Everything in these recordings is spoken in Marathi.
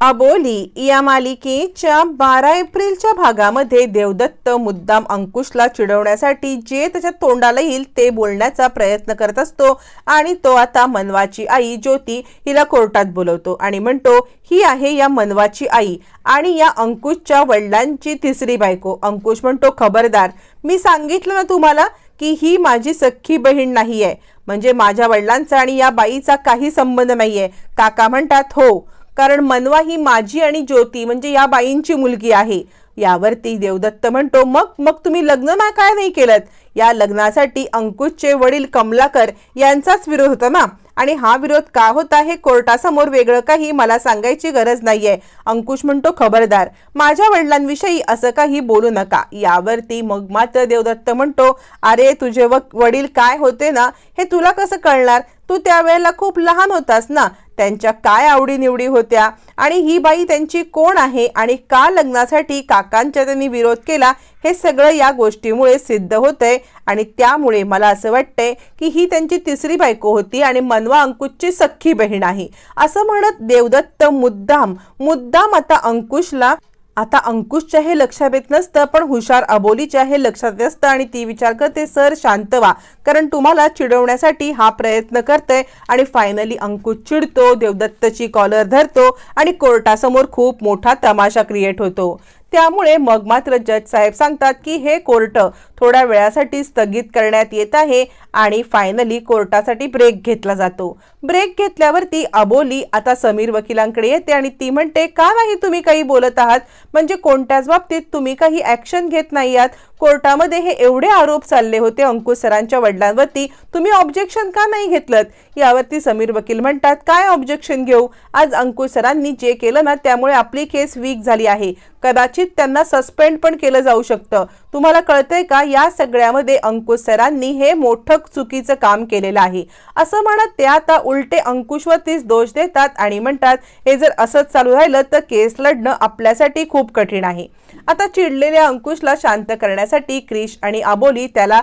अबोली या मालिकेच्या बारा एप्रिलच्या भागामध्ये देवदत्त मुद्दाम अंकुशला चिडवण्यासाठी जे त्याच्या तोंडाला येईल ते बोलण्याचा प्रयत्न करत असतो आणि तो आता मनवाची आई ज्योती हिला कोर्टात बोलवतो आणि म्हणतो ही आहे या मनवाची आई आणि या अंकुशच्या वडिलांची तिसरी बायको. अंकुश म्हणतो खबरदार मी सांगितलं ना तुम्हाला की ही माझी सख्खी बहीण नाही आहे म्हणजे माझ्या वडिलांचा आणि या बाईचा काही संबंध नाही आहे काका म्हणतात हो कारण मनवा ही माझी आणि ज्योती म्हणजे या बाईंची मुलगी आहे. यावरती देवदत्त म्हणतो मग मग तुम्ही लग्न ना काय नाही केलं या लग्नासाठी अंकुशचे वडील कमलाकर यांचाच विरोध होता ना? आणि हा विरोध का होता हे कोर्टासमोर वेगळं काही मला सांगायची गरज नाहीये. अंकुश म्हणतो खबरदार माझ्या वडिलांविषयी असं काही बोलू नका. यावरती मग मात्र देवदत्त म्हणतो अरे तुझे व वडील काय होते ना हे तुला कसं कळणार? तू त्यावेळेला खूप लहान होतास ना. त्यांच्या काय आवडीनिवडी होत्या? आणि ही बाई त्यांची कोण आहे? आणि का लग्नासाठी काकांच्या त्यांनी विरोध केला? हे सगळं या गोष्टीमुळे सिद्ध होतंय. आणि त्यामुळे मला असं वाटतंय की ही त्यांची तिसरी बायको होती आणि मनवा अंकुशची सख्खी बहीण आहे. असं म्हणत देवदत्त मुद्दाम मुद्दाम आता अंकुशला आता अंकुशच्या हे लक्षात येत नसतं पण हुशार अबोलीच्या हे लक्षात असतं आणि ती विचार करते सर शांत व्हा. कारण तुम्हाला चिडवण्यासाठी हा प्रयत्न करते आणि फायनली अंकुश चिडतो देवदत्तची कॉलर धरतो आणि कोर्टासमोर खूप मोठा तमाशा क्रिएट होतो. त्यामुळे मग मात्र जज साहेब सांगतात की हे कोर्ट थोड्या वेळासाठी स्थगित करण्यात येत आहे आणि फायनली कोर्टासाठी ब्रेक घेतला जातो. ब्रेक घेतल्यावरती अबोली आता समीर वकिलांकडे येते आणि ती म्हणते का नाही तुम्ही काही बोलत आहात? म्हणजे कोणत्याच बाबतीत तुम्ही काही ऍक्शन घेत नाही आहात? कोर्टामध्ये हे एवढे आरोप चालले होते अंकुश सरांच्या वडिलांवरती तुम्ही ऑब्जेक्शन का नाही घेतलं यावरती समीर वकील म्हणतात काय ऑब्जेक्शन घेऊ? आज अंकुश सरांनी जे केलं ना त्यामुळे आपली केस वीक झाली आहे. कदाचित त्यांना सस्पेंड पण केलं जाऊ शकतं. तुम्हाला कळतंय का? या सगळ्यामध्ये अंकुश सरांनी हे मोठं चुकीचं काम केलेलं आहे. असं म्हणत ते आता उलटे अंकुशवरतीच दोष देतात आणि म्हणतात हे जर असंच चालू राहिलं तर केस लढणं आपल्यासाठी खूप कठीण आहे. आता चिडलेल्या अंकुशला शांत करण्यासाठी क्रिश आणि आबोली त्याला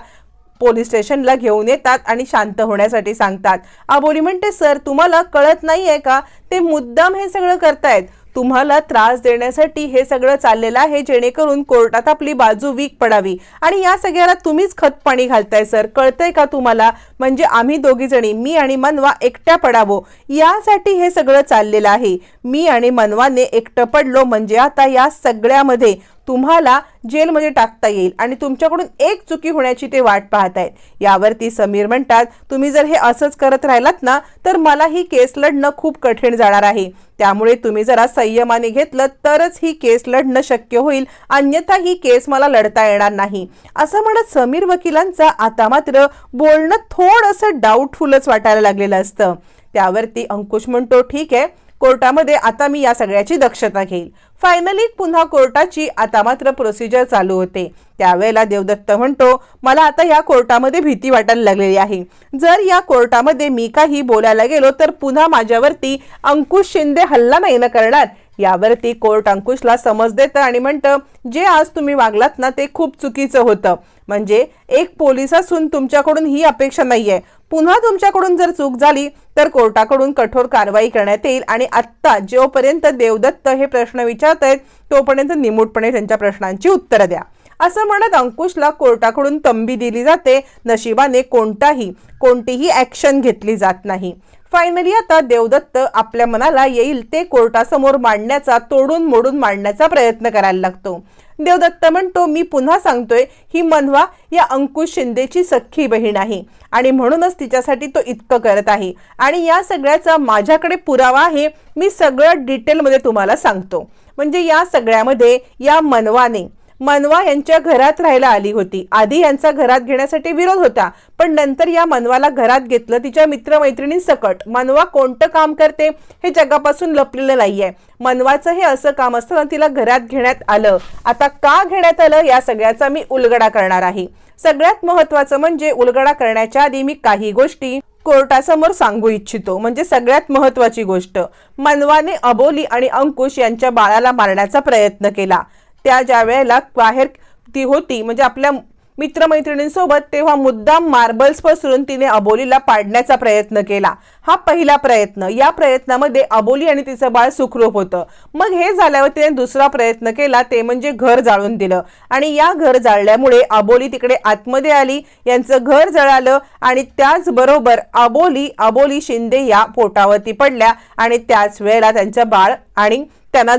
पोलीस स्टेशनला घेऊन येतात आणि शांत होण्यासाठी सांगतात. आबोली म्हणते सर तुम्हाला कळत नाहीये का? ते मुद्दाम हे सगळं करतायत. तुम्हाला त्रास देण्यासाठी हे सगळं चाललेलं आहे जेणेकरून कोर्टात आपली बाजू वीक पडावी. आणि या सगळ्याला तुम्हीच खत पाणी घालताय सर. कळतंय का तुम्हाला? म्हणजे आम्ही दोघीजणी मी आणि मनवा एकट्या पडावो. यासाठी हे सगळं चाललेलं आहे. मी आणि मनवाने एकटं पडलो म्हणजे आता या सगळ्यामध्ये तुम्हाला जेलमध्ये टाकता येईल आणि तुमच्याकडून एक चुकी होण्याची ते वाट पाहतायत यावरती समीर म्हणतात तुम्ही जर हे असंच करत राहिलात ना तर मला ही केस लढणं खूप कठीण जाणार आहे. त्यामुळे तुम्ही जरा संयमाने घेतलं तरच ही केस लढणं शक्य होईल अन्यथा ही केस मला लढता येणार नाही. असं म्हणत समीर वकिलांचा आता मात्र बोलणं थोडंसं डाऊटफुलच वाटायला लागलेलं असतं. त्यावरती अंकुश म्हणतो ठीक आहे कोर्टामध्ये आता मी या सगळ्याची दक्षता घेईल. फायनली पुन्हा कोर्टाची आता मात्र प्रोसिजर चालू होते. त्यावेळेला देवदत्त म्हणतो मला आता या कोर्टामध्ये भीती वाटायला लागलेली आहे. जर या कोर्टामध्ये मी काही बोलायला गेलो तर पुन्हा माझ्यावरती अंकुश शिंदे हल्ला नाही ना करणार? यावरती कोर्ट अंकुशला समज देतं आणि म्हणतं जे आज तुम्ही वागलात ना ते खूप चुकीचं होतं. म्हणजे एक पोलीस असून तुमच्याकडून ही अपेक्षा नाहीये. पुन्हा तुमच्याकडून जर चूक झाली तर कोर्टाकडून कठोर कारवाई करण्यात येईल आणि आत्ता जोपर्यंत देवदत्त हे प्रश्न विचारत आहेत तोपर्यंत निमूटपणे त्यांच्या प्रश्नांची उत्तरं द्या. असं म्हणत अंकुशला कोर्टाकडून तंबी दिली जाते नशिबाने कोणताही कोणतीही ऍक्शन घेतली जात नाही. फायनली आता देवदत्त आपल्या मनाला येईल ते कोर्टासमोर मांडण्याचा तोडून मोडून मांडण्याचा प्रयत्न करायला लागतो. देवदत्त म्हणतो मी पुन्हा सांगतोय ही मनवा या अंकुश शिंदेची सख्खी बहीण आहे आणि म्हणूनच तिच्यासाठी तो इतकं करत आहे. आणि या सगळ्याचा माझ्याकडे पुरावा आहे मी सगळं डिटेलमध्ये तुम्हाला सांगतो. म्हणजे या सगळ्यामध्ये या मनवाने मनवा यांच्या घरात राहायला आली होती. आधी यांचा घरात घेण्यासाठी विरोध होता पण नंतर या मनवाला घरात घेतलं तिच्या मित्रमैत्रिणी सकट मनवा कोणतं काम करते हे जगापासून लपलेलं नाहीये. मनवाचं हे असं काम असताना तिला घरात घेण्यात आलं. आता का घेण्यात आलं या सगळ्याचा मी उलगडा करणार आहे. सगळ्यात महत्वाचं म्हणजे उलगडा करण्याच्या आधी मी काही गोष्टी कोर्टासमोर सांगू इच्छितो. म्हणजे सगळ्यात महत्वाची गोष्ट मनवाने अबोली आणि अंकुश यांच्या बाळाला मारण्याचा प्रयत्न केला. त्या ज्या वेळेला बाहेर ती होती म्हणजे आपल्या मित्रमैत्रिणींसोबत तेव्हा मुद्दाम मार्बल्स पसरून तिने अबोलीला पाडण्याचा प्रयत्न केला. हा पहिला प्रयत्न. या प्रयत्नामध्ये अबोली आणि तिचं बाळ सुखरूप होतं. मग हे झाल्यावर तिने दुसरा प्रयत्न केला ते म्हणजे घर जाळून दिलं. आणि या घर जाळल्यामुळे अबोली तिकडे आतमध्ये आली यांचं घर जळालं आणि त्याचबरोबर अबोली अबोली शिंदे या पोटावरती पडल्या आणि त्याच वेळेला त्यांचं बाळ आणि त्यांना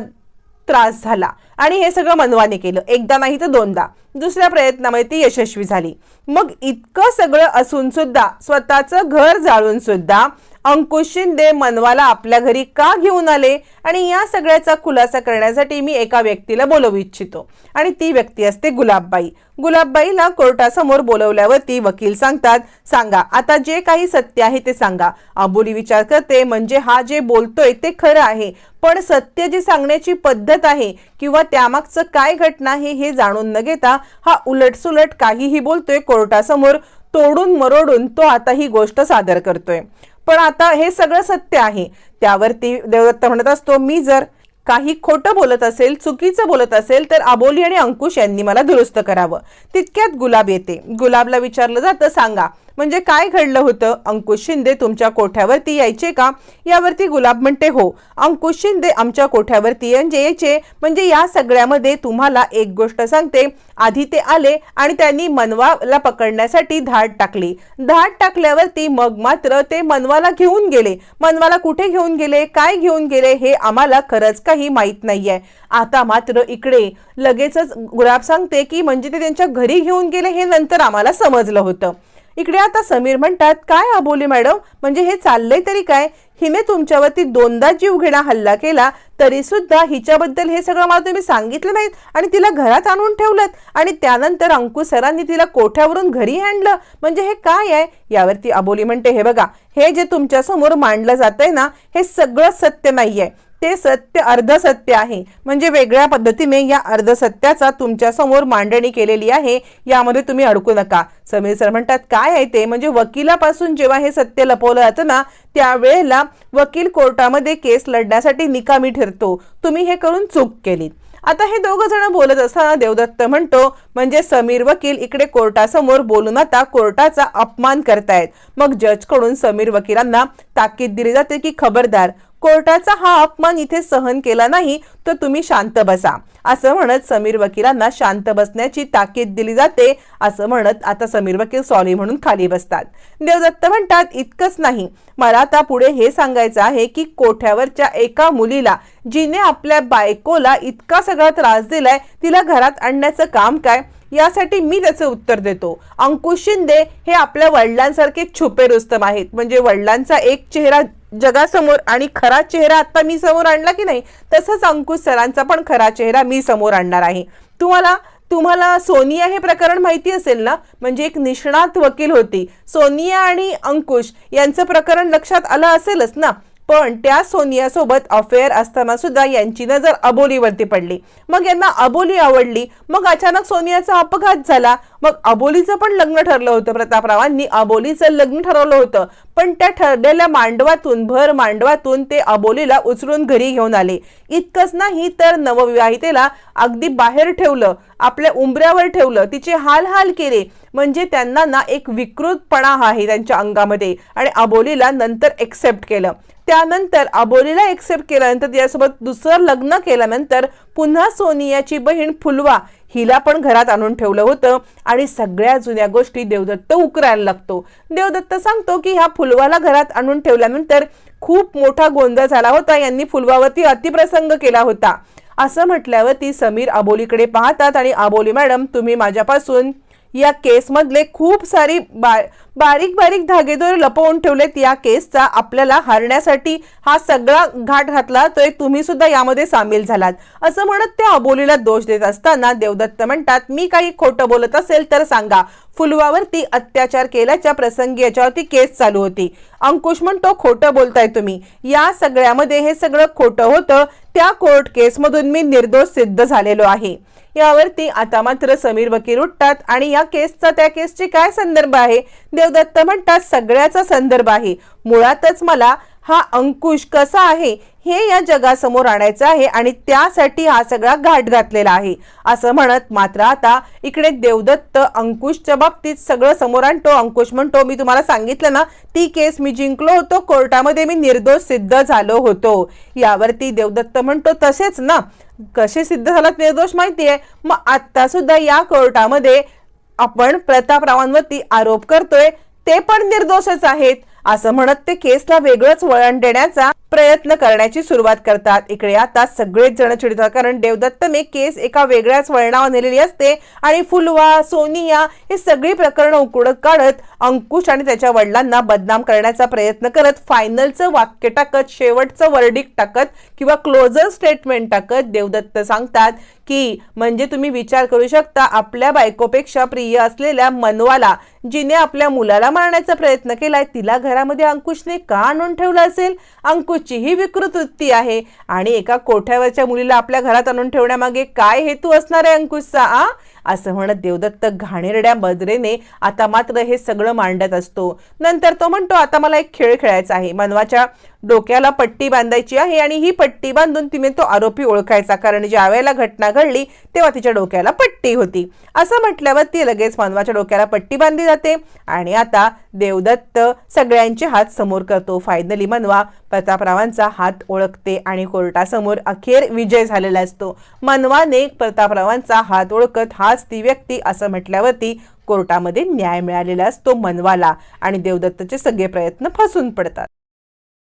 त्रास झाला. आणि हे सगळं मनवाने केलं. एकदा नाही तर दोनदा. दुसऱ्या प्रयत्नामध्ये ती यशस्वी झाली. मग इतकं सगळं असून सुद्धा स्वतःचं घर जाळून सुद्धा अंकुश शिंदे मनवाला आपल्या घरी का घेऊन आले? आणि या सगळ्याचा खुलासा करण्यासाठी मी एका व्यक्तीला बोलवू इच्छितो. आणि ती व्यक्ती असते गुलाबबाई. गुलाबबाईला कोर्टासमोर बोलवल्यावरती वकील सांगतात सांगा आता जे काही सत्य आहे ते सांगा. अबोली विचार करते म्हणजे हा जे बोलतोय ते खरं आहे. पण सत्य जी सांगण्याची पद्धत आहे किंवा त्यामागचं काय घटना आहे हे जाणून न घेता हा उलटसुलट काहीही बोलतोय कोर्टासमोर तोडून मरोडून तो आता ही गोष्ट सादर करतोय. पण आता हे सगळं सत्य आहे. त्यावरती देवदत्त म्हणत असतो मी जर काही खोटं बोलत असेल चुकीचं बोलत असेल तर आबोली आणि अंकुश यांनी मला दुरुस्त करावं. तितक्यात गुलाब येते. गुलाबला विचारलं जातं सांगा म्हणजे काय घडलं होतं? अंकुश शिंदे तुमच्या कोठ्यावरती यायचे का? यावरती गुलाब म्हणते हो अंकुश शिंदे आमच्या कोठ्यावरती यायचे. म्हणजे या सगळ्यामध्ये तुम्हाला एक गोष्ट सांगते. आधी ते आले आणि त्यांनी मनवाला पकडण्यासाठी धाड टाकली. धाड टाकल्यावरती मग मात्र ते मनवाला घेऊन गेले. मनवाला कुठे घेऊन गेले? काय घेऊन गेले? हे आम्हाला खरंच काही माहीत नाहीये. आता मात्र इकडे लगेचच गुलाब सांगते की म्हणजे ते त्यांच्या घरी घेऊन गेले हे नंतर आम्हाला समजलं होतं. इकडे आता समीर म्हणतात काय अबोली मॅडम? म्हणजे हे चाललंय तरी काय? हिने तुमच्यावरती दोनदा जीव घेणा हल्ला केला तरी सुद्धा हिच्याबद्दल हे सगळं मला तुम्ही सांगितलं नाहीत आणि तिला घरात आणून ठेवलं आणि त्यानंतर अंकुश सरांनी तिला कोठ्यावरून घरी आणलं. म्हणजे हे काय आहे? यावरती अबोली म्हणते हे बघा हे जे तुमच्यासमोर मांडलं मांडलं जातंय ना हे सगळं सत्य नाही आहे ते सत्य अर्धसत्य आहे. म्हणजे वेगळ्या पद्धतीने या अर्धसत्याचा तुमच्यासमोर मांडणी केलेली आहे यामध्ये तुम्ही अडकू नका. समीर सर म्हणतात काय आहे ते? म्हणजे वकिलापासून जेव्हा हे सत्य लपवलं जातं ना त्यावेळेला वकील कोर्टामध्ये केस लढण्यासाठी निकामी ठरतो. तुम्ही हे करून चूक केली. आता हे दोघं जण बोलत असताना देवदत्त म्हणतो म्हणजे समीर वकील इकडे कोर्टासमोर बोलून आता कोर्टाचा अपमान करतायत. मग जजकडून समीर वकिलांना ताकीद दिली जाते की खबरदार. कोर्टाचा हा अपमान इथे सहन केला नाही तर तुम्ही शांत बसा. असं म्हणत समीर वकिलांना शांत बसण्याची ताकीद दिली जाते असं म्हणत आता समीर वकील सॉरी म्हणून खाली बसतात. देवदत्त म्हणतात इतकंच नाही. मला आता पुढे हे सांगायचं आहे की कोठ्यावरच्या एका मुलीला जिने आपल्या बायकोला इतका सगळा त्रास दिलाय तिला घरात आणण्याचं काम काय? यासाठी मी त्याचं उत्तर देतो. अंकुश शिंदे हे आपल्या वडिलांसारखे छुपे रुस्तम आहेत. म्हणजे वडिलांचा एक चेहरा जगासमोर आणि खरा चेहरा आत्ता मी समोर आणला की नाही तसंच अंकुश सरांचा पण खरा चेहरा मी समोर आणणार आहे. तुम्हाला तुम्हाला सोनिया हे प्रकरण माहिती असेल ना? म्हणजे एक निष्णात वकील होती. सोनिया आणि अंकुश यांचं प्रकरण लक्षात आलं असेलच ना? पण त्या सोनियासोबत अफेअर असताना सुद्धा यांची नजर अबोलीवरती पडली. मग यांना अबोली आवडली मग अचानक सोनियाचा अपघात झाला. मग अबोलीचं पण लग्न ठरलं होतं प्रतापरावांनी अबोलीचं लग्न ठरवलं होतं. पण त्या ठरलेल्या मांडवातून भर मांडवातून ते अबोलीला उचलून घरी घेऊन आले. इतकंच नाही तर नवविवाहितेला अगदी बाहेर ठेवलं. आपल्या उंबऱ्यावर ठेवलं तिचे हाल हाल केले. म्हणजे त्यांना ना एक विकृतपणा आहे त्यांच्या अंगामध्ये आणि अबोलीला नंतर एक्सेप्ट केलं. त्यानंतर अबोलीला एक्सेप्ट केल्यानंतर तिच्यासोबत दुसरं लग्न केल्यानंतर पुन्हा सोनियाची बहीण फुलवा हिला पण घरात आणून ठेवलं होतं आणि सगळ्या जुन्या गोष्टी देवदत्त उकरायला लागतो. देवदत्त सांगतो की ह्या फुलवाला घरात आणून ठेवल्यानंतर खूप मोठा गोंधळ झाला होता. यांनी फुलवावरती अतिप्रसंग केला होता. असं म्हटल्यावर ती समीर अबोलीकडे पाहतात आणि अबोली मॅडम तुम्ही माझ्यापासून या केसमधले खूप सारी बा बारीक बारीक धागेदोरे लपवून ठेवलेत या केसचा आपल्याला हरण्यासाठी हा सगळा घाट घातला तर तुम्ही सुद्धा यामध्ये सामील झालात. असं म्हणत त्या अबोलीला दोष देत असताना देवदत्त म्हणतात मी काही खोटं बोलत असेल तर सांगा. फुलवावरती अत्याचार केल्याच्या प्रसंगी याच्यावरती केस चालू होती. अंकुश म्हणतो खोटं बोलताय तुम्ही. या सगळ्यामध्ये हे सगळं खोटं होतं. त्या कोर्ट केसमधून मी निर्दोष सिद्ध झालेलो आहे. यावरती आता मात्र समीर वकील उठतात आणि या केसचा त्या केसची काय संदर्भ आहे? देवदत्त म्हणतात सगळ्याचा संदर्भ आहे. मुळातच मला हा अंकुश कसा आहे हे या जगासमोर आणायचं आहे आणि त्यासाठी हा सगळा घाट घातलेला आहे. असं म्हणत मात्र आता इकडे देवदत्त अंकुशच्या बाबतीत सगळं समोर आणतो. अंकुश म्हणतो मी तुम्हाला सांगितलं ना ती केस मी जिंकलो होतो. कोर्टामध्ये मी निर्दोष सिद्ध झालो होतो. यावरती देवदत्त म्हणतो तसेच ना कसे सिद्ध झालात निर्दोष माहिती आहे? मग आत्ता सुद्धा या कोर्टामध्ये आपण प्रतापरावांवरती आरोप करतोय. ते पण निर्दोषच आहेत. असं म्हणत ते केसला वेगळंच वळण देण्याचा प्रयत्न करण्याची सुरुवात करतात. इकडे आता सगळेच जण चिडतात कारण देवदत्तने केस एका वेगळ्याच वळणावर नेलेली असते आणि फुलवा सोनिया हे सगळी प्रकरणं उकडत काढत अंकुश आणि त्याच्या वडिलांना बदनाम करण्याचा प्रयत्न करत फायनलचं वाक्य टाकत शेवटचं वर्डिक टाकत किंवा क्लोजर स्टेटमेंट टाकत देवदत्त सांगतात की म्हणजे तुम्ही विचार करू शकता आपल्या बायकोपेक्षा प्रिय असलेल्या मनवाला जिने आपल्या मुलाला मारण्याचा प्रयत्न केलाय तिला घरामध्ये अंकुशने का आणून ठेवलं असेल? अंकुशची ही विकृत वृत्ती आहे. आणि एका कोठ्यावरच्या मुलीला आपल्या घरात आणून ठेवण्यामागे काय हेतू असणार आहे अंकुशचा आ? असं म्हणत देवदत्त घाणेरड्या बदरेने आता मात्र हे सगळं मांडत असतो. नंतर तो म्हणतो आता मला एक खेळ खेळायचा आहे. मनवाच्या डोक्याला पट्टी बांधायची आहे आणि ही पट्टी बांधून तिने तो आरोपी ओळखायचा. कारण ज्या वेळेला घटना घडली तेव्हा तिच्या डोक्याला पट्टी होती. असं म्हटल्यावर ती लगेच मानवाच्या डोक्याला पट्टी बांधली जाते आणि आता देवदत्त सगळ्यांचे हात समोर करतो. फायनली मनवा प्रतापरावांचा हात ओळखते आणि कोर्टासमोर अखेर विजय झालेला असतो. मनवाने प्रतापरावांचा हात ओळखत हाच ती व्यक्ती असं म्हटल्यावरती कोर्टामध्ये न्याय मिळालेला असतो मनवाला आणि देवदत्तचे सगळे प्रयत्न फसून पडतात.